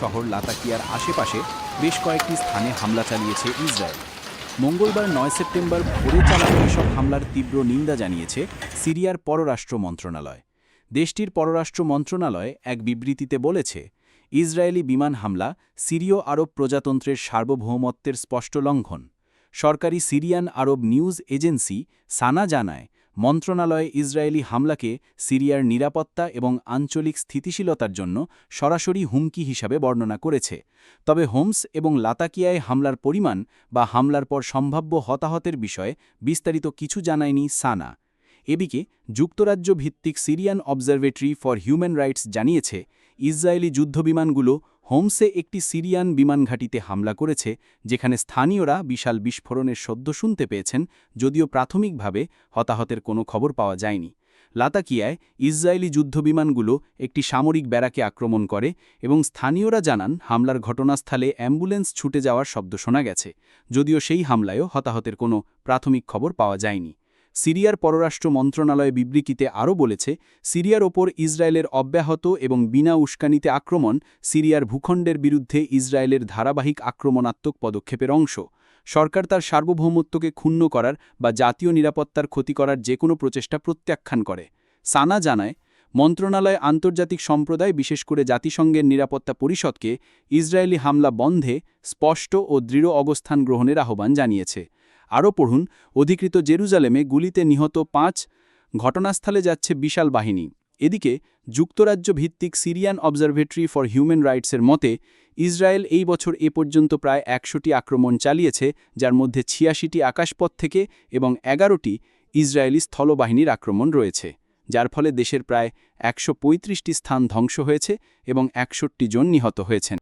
শহর লাতাকিয়ার আশেপাশে বেশ কয়েকটি স্থানে হামলা চালিয়েছে ইসরায়েল। মঙ্গলবার নয় সেপ্টেম্বর ভোরে চালানো এসব হামলার তীব্র নিন্দা জানিয়েছে সিরিয়ার পররাষ্ট্র মন্ত্রণালয়। দেশটির পররাষ্ট্র মন্ত্রণালয় এক বিবৃতিতে বলেছে, ইসরায়েলি বিমান হামলা সিরীয় আরব প্রজাতন্ত্রের সার্বভৌমত্বের স্পষ্ট লঙ্ঘন। সরকারি Syrian Arab News Agency SANA জানায় মন্ত্রণালয় ইসরায়েলি হামলাকে সিরিয়ার নিরাপত্তা এবং আঞ্চলিক স্থিতিশীলতার জন্য সরাসরি হুমকি হিসাবে বর্ণনা করেছে। তবে হোমস এবং লাতাকিয়ায় হামলার পরিমাণ বা হামলার পর সম্ভাব্য হতাহতের বিষয়ে বিস্তারিত কিছু জানায়নি সানা। এদিকে, যুক্তরাজ্য ভিত্তিক Syrian Observatory for Human Rights জানিয়েছে, ইসরায়েলি যুদ্ধবিমানগুলো হোমসে একটি সিরিয়ান বিমান ঘাঁটিতে হামলা করেছে, যেখানে স্থানীয়রা বিশাল বিস্ফোরণের সদ্য শুনতে পেয়েছেন, যদিও প্রাথমিকভাবে হতাহতের কোনো খবর পাওয়া যায়নি। লাতাকিয়ায় ইসরায়েলি যুদ্ধবিমানগুলো একটি সামরিক ব্যারাকে আক্রমণ করে এবং স্থানীয়রা জানান, হামলার ঘটনাস্থলে অ্যাম্বুলেন্স ছুটে যাওয়ার শব্দ শোনা গেছে, যদিও সেই হামলায়ও হতাহতের কোনো প্রাথমিক খবর পাওয়া যায়নি। সিরিয়ার পররাষ্ট্র মন্ত্রণালয় বিবৃতিতে আরও বলেছে, সিরিয়ার ওপর ইসরায়েলের অব্যাহত এবং বিনা উস্কানিতে আক্রমণ সিরিয়ার ভূখণ্ডের বিরুদ্ধে ইসরায়েলের ধারাবাহিক আক্রমণাত্মক পদক্ষেপের অংশ। সরকার তার সার্বভৌমত্বকে ক্ষুণ্ণ করার বা জাতীয় নিরাপত্তার ক্ষতি করার যে কোনো প্রচেষ্টা প্রত্যাখ্যান করে। সানা জানায়, মন্ত্রণালয় আন্তর্জাতিক সম্প্রদায়, বিশেষ করে জাতিসংঘের নিরাপত্তা পরিষদকে ইসরায়েলি হামলা বন্ধে স্পষ্ট ও দৃঢ় অবস্থান গ্রহণের আহ্বান জানিয়েছে। আরও পড়ুন, অধিকৃত জেরুজালেমে গুলিতে নিহত পাঁচ ঘটনাস্থলে যাচ্ছে বিশাল বাহিনী। এদিকে যুক্তরাজ্য ভিত্তিক সিরিয়ান অবজারভেটরি ফর হিউম্যান রাইটসের মতে, ইসরায়েল এই বছর এ পর্যন্ত প্রায় একশোটি আক্রমণ চালিয়েছে, যার মধ্যে ছিয়াশিটি আকাশপথ থেকে এবং এগারোটি ইসরায়েলি স্থলবাহিনীর আক্রমণ রয়েছে, যার ফলে দেশের প্রায় একশো স্থান ধ্বংস হয়েছে এবং একষট্টি জন নিহত হয়েছেন।